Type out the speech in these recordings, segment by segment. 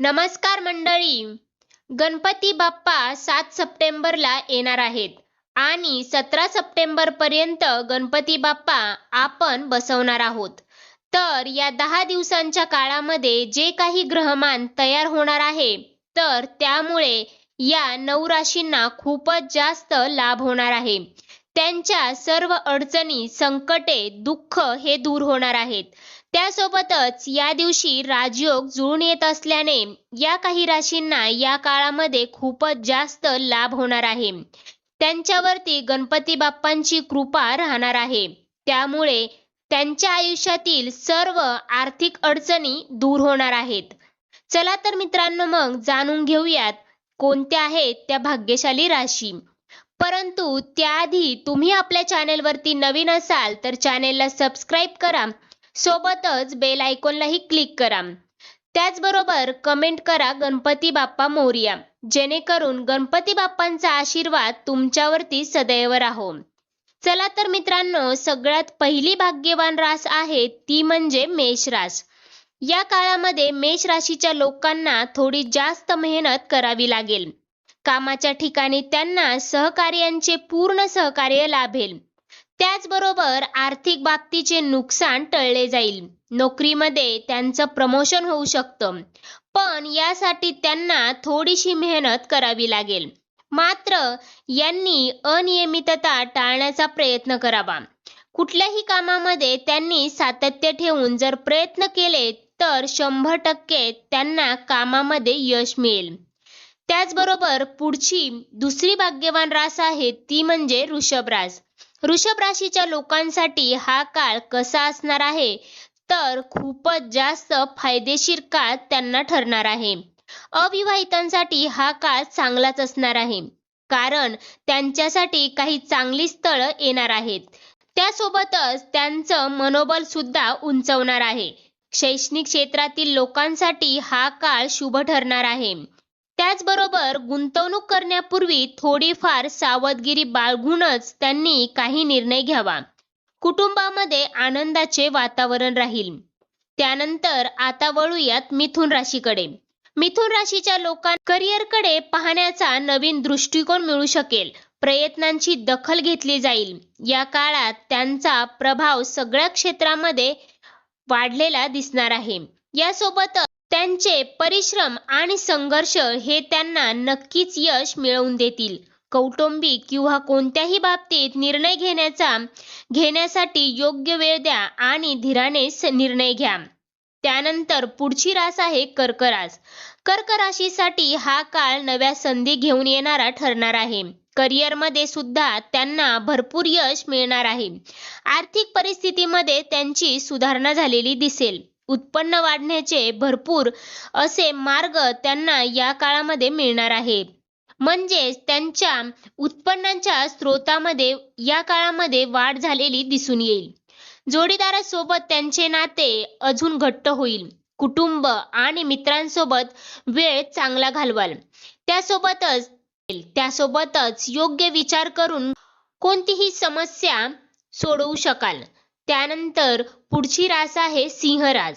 नमस्कार मंडळी. गणपती बाप्पा सात सप्टेंबरला येणार आहेत आणि सतरा सप्टेंबर पर्यंत गणपती बाप्पा आपण बसवणार आहोत. तर या दहा दिवसांच्या काळामध्ये जे काही ग्रहमान तयार होणार आहे तर त्यामुळे या नऊ राशींना खूपच जास्त लाभ होणार आहे. त्यांच्या सर्व अडचणी संकटे दुःख हे दूर होणार आहेत. त्यासोबतच या दिवशी राजयोग जुळून येत असल्याने या काही राशींना या काळामध्ये खूपच जास्त लाभ होणार आहे. त्यांच्यावरती गणपती बाप्पांची कृपा राहणार आहे. त्यामुळे त्यांच्या आयुष्यातील सर्व आर्थिक अडचणी दूर होणार आहेत. चला तर मित्रांनो मग जाणून घेऊयात कोणत्या आहेत त्या भाग्यशाली राशी. परंतु त्याआधी तुम्ही आपल्या चॅनेलवरती नवीन असाल तर चॅनेलला सबस्क्राईब करा. सोबतच बेल आयकॉनलाही क्लिक करा. त्याचबरोबर कमेंट करा गणपती बाप्पा मोर्या. जेणेकरून गणपती बाप्पांचा आशीर्वाद तुमच्यावरती सदैव राहो. चला तर मित्रांनो सगळ्यात पहिली भाग्यवान रास आहे ती म्हणजे मेष रास. या काळामध्ये मेष राशीच्या लोकांना थोडी जास्त मेहनत करावी लागेल. कामाच्या ठिकाणी त्यांना सहकार्यांचे पूर्ण सहकार्य लाभेल. त्याचबरोबर आर्थिक बाबतीचे नुकसान टळले जाईल. नोकरीमध्ये त्यांचं प्रमोशन होऊ शकतं. पण यासाठी त्यांना थोडीशी मेहनत करावी लागेल. मात्र यांनी अनियमितता टाळण्याचा प्रयत्न करावा. कुठल्याही कामामध्ये त्यांनी सातत्य ठेवून जर प्रयत्न केले तर शंभर टक्के त्यांना कामामध्ये यश मिळेल. त्याचबरोबर पुढची दुसरी भाग्यवान रास आहे ती म्हणजे ऋषभ रास वृषभ राशीच्या लोकांसाठी हा काळ कसा असणार आहे? तर खूपच जास्त फायदेशीर काळ त्यांना ठरणार आहे. अविवाहितांसाठी हा काळ चांगलाच असणार आहे. कारण त्यांच्यासाठी काही चांगली स्थळं येणार आहेत. त्यासोबतच त्यांचं मनोबल सुद्धा उंचवणार आहे. शैक्षणिक क्षेत्रातील लोकांसाठी हा काळ शुभ ठरणार आहे. त्याचबरोबर गुंतवणूक करण्यापूर्वी थोडीफार सावधगिरी बाळगूनच त्यांनी काही निर्णय घ्यावा. कुटुंबामध्ये आनंदाचे वातावरण राहील. त्यानंतर आता वळूयात मिथुन राशीकडे. मिथुन राशीच्या लोकांना करिअरकडे पाहण्याचा नवीन दृष्टिकोन मिळू शकेल. प्रयत्नांची दखल घेतली जाईल. या काळात त्यांचा प्रभाव सगळ्या क्षेत्रामध्ये वाढलेला दिसणार आहे. यासोबतच त्यांचे परिश्रम आणि संघर्ष हे त्यांना नक्कीच यश मिळवून देतील. कौटुंबिक किंवा कोणत्याही बाबतीत निर्णय घेण्याचा घेण्यासाठी योग्य वेळ द्या आणि धीराने निर्णय घ्या. त्यानंतर पुढची रास आहे कर्क रास कर्क राशीसाठी हा काळ नव्या संधी घेऊन येणारा ठरणार आहे. करिअरमध्ये सुद्धा त्यांना भरपूर यश मिळणार आहे. आर्थिक परिस्थितीमध्ये त्यांची सुधारणा झालेली दिसेल. उत्पन्न वाढण्याचे भरपूर असे मार्ग त्यांना या काळामध्ये मिळणार आहे. म्हणजेच त्यांच्या उत्पन्नाच्या स्रोतामध्ये या काळामध्ये वाढ झालेली दिसून येईल. जोडीदारासोबत त्यांचे नाते अजून घट्ट होईल. कुटुंब आणि मित्रांसोबत वेळ चांगला घालवाल. त्यासोबतच त्यासोबतच योग्य विचार करून कोणतीही समस्या सोडवू शकाल. त्यानंतर पुढची रास आहे सिंहराज.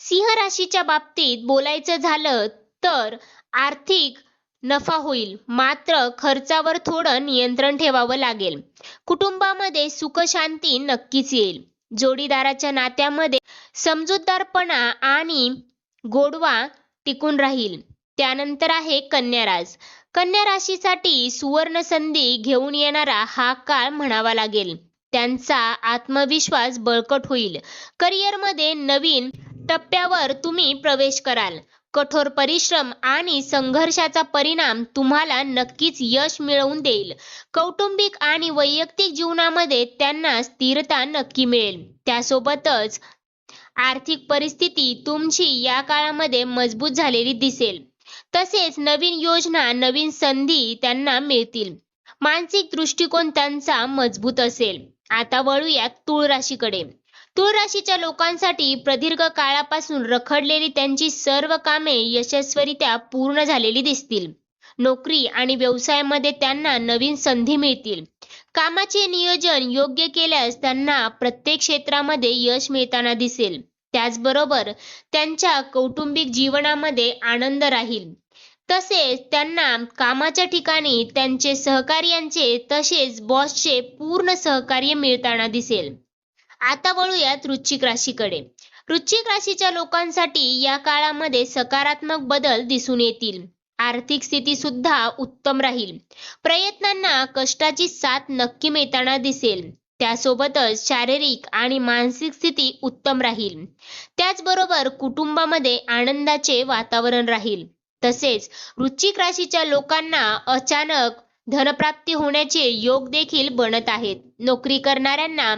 सिंह राशीच्या बाबतीत बोलायचं झालं तर आर्थिक नफा होईल. मात्र खर्चावर थोडं नियंत्रण ठेवावं लागेल. कुटुंबामध्ये सुख शांती नक्कीच येईल. जोडीदाराच्या नात्यामध्ये समजूतदारपणा आणि गोडवा टिकून राहील. त्यानंतर आहे कन्याराज. कन्या राशीसाठी सुवर्ण संधी घेऊन येणारा हा काळ म्हणावा लागेल. त्यांचा आत्मविश्वास बळकट होईल. करिअरमध्ये नवीन टप्प्यावर तुम्ही प्रवेश कराल. कठोर परिश्रम आणि संघर्षाचा परिणाम तुम्हाला नक्कीच यश मिळवून देईल. कौटुंबिक आणि वैयक्तिक जीवनामध्ये त्यांना स्थिरता नक्की मिळेल. त्यासोबतच आर्थिक परिस्थिती तुमची या काळामध्ये मजबूत झालेली दिसेल. तसेच नवीन योजना नवीन संधी त्यांना मिळतील. मानसिक दृष्टिकोन त्यांचा मजबूत असेल. आता वळूयात तुळ राशीकडे. तुळ राशीच्या लोकांसाठी प्रदीर्घ काळापासून रखडलेली त्यांची सर्व कामे यशस्वीरित्या पूर्ण झालेली दिसतील. नोकरी आणि व्यवसायामध्ये त्यांना नवीन संधी मिळतील. कामाचे नियोजन योग्य केल्यास त्यांना प्रत्येक क्षेत्रामध्ये यश मिळताना दिसेल. त्याचबरोबर त्यांच्या कौटुंबिक जीवनामध्ये आनंद राहील. तसेच त्यांना कामाच्या ठिकाणी त्यांचे सहकार्यांचे तसेच बॉसचे पूर्ण सहकार्य मिळताना दिसेल. आता वळूयात वृश्चिक राशीकडे. वृश्चिक राशीच्या लोकांसाठी या काळामध्ये सकारात्मक बदल दिसून येतील. आर्थिक स्थिती सुद्धा उत्तम राहील. प्रयत्नांना कष्टाची साथ नक्की मिळताना दिसेल. त्यासोबतच शारीरिक आणि मानसिक स्थिती उत्तम राहील. त्याचबरोबर कुटुंबामध्ये आनंदाचे वातावरण राहील. तसेच वृश्चिक राशीच्या लोकांना अचानक धनप्राप्ती होण्याचे योग देखील बनत आहेत. नोकरी करणाऱ्यांना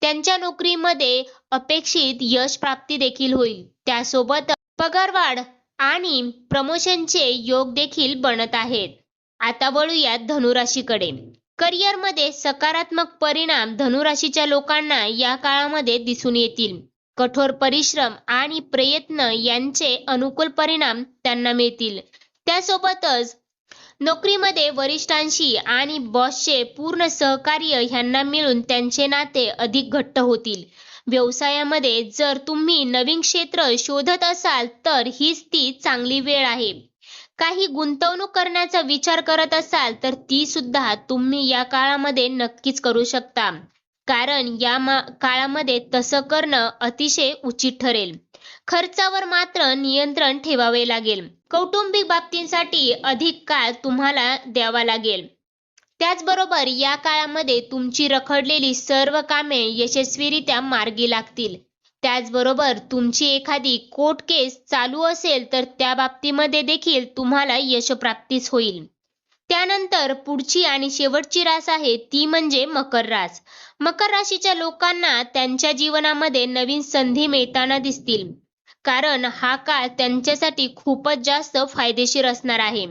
त्यांच्या नोकरीमध्ये अपेक्षित यश प्राप्ती देखील होईल. त्यासोबत पगारवाढ आणि प्रमोशनचे योग देखील बनत आहेत. आता वळूयात धनुराशीकडे. करिअरमध्ये सकारात्मक परिणाम धनुराशीच्या लोकांना या काळामध्ये दिसून येतील. कठोर परिश्रम आणि प्रयत्न यांचे अनुकूल परिणाम त्यांना मिळतील. त्यासोबतच नोकरीमध्ये वरिष्ठांशी आणि बॉसचे पूर्ण सहकार्य ह्यांना मिळून त्यांचे नाते अधिक घट्ट होतील. व्यवसायामध्ये जर तुम्ही नवीन क्षेत्र शोधत असाल तर हीच ती चांगली वेळ आहे. काही गुंतवणूक करण्याचा विचार करत असाल तर ती सुद्धा तुम्ही या काळामध्ये नक्कीच करू शकता. कारण या मा काळामध्ये तसं करणं अतिशय उचित ठरेल. खर्चावर मात्र नियंत्रण ठेवावे लागेल. कौटुंबिक बाबतींसाठी अधिक काळ तुम्हाला द्यावा लागेल. त्याचबरोबर या काळामध्ये तुमची रखडलेली सर्व कामे यशस्वीरित्या मार्गी लागतील. त्याचबरोबर तुमची एखादी कोर्ट केस चालू असेल तर त्या बाबतीमध्ये देखील तुम्हाला यशप्राप्तीच होईल. त्यानंतर पुढची आणि शेवटची रास आहे ती म्हणजे मकर रास. मकर राशीच्या लोकांना त्यांच्या जीवनामध्ये नवीन संधी मिळताना दिसतील. कारण हा काळ त्यांच्यासाठी खूपच जास्त फायदेशीर असणार आहे.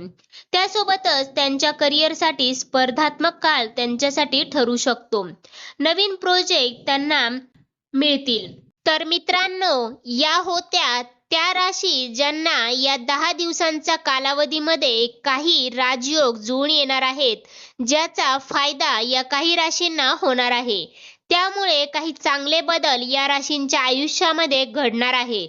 त्यासोबतच त्यांच्या करिअरसाठी स्पर्धात्मक काळ त्यांच्यासाठी ठरू शकतो. नवीन प्रोजेक्ट त्यांना मिळतील. तर मित्रांनो या होत्या त्या राशी ज्यांना या दहा दिवसांच्या कालावधीमध्ये काही राजयोग जुळून येणार आहेत ज्याचा फायदा या काही राशींना होणार आहे. त्यामुळे काही चांगले बदल या राशींच्या आयुष्यामध्ये घडणार आहे.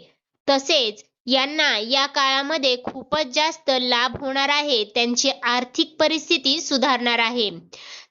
तसेच यांना या काळामध्ये खूपच जास्त लाभ होणार आहे त्यांची आर्थिक परिस्थिती सुधारणार आहे.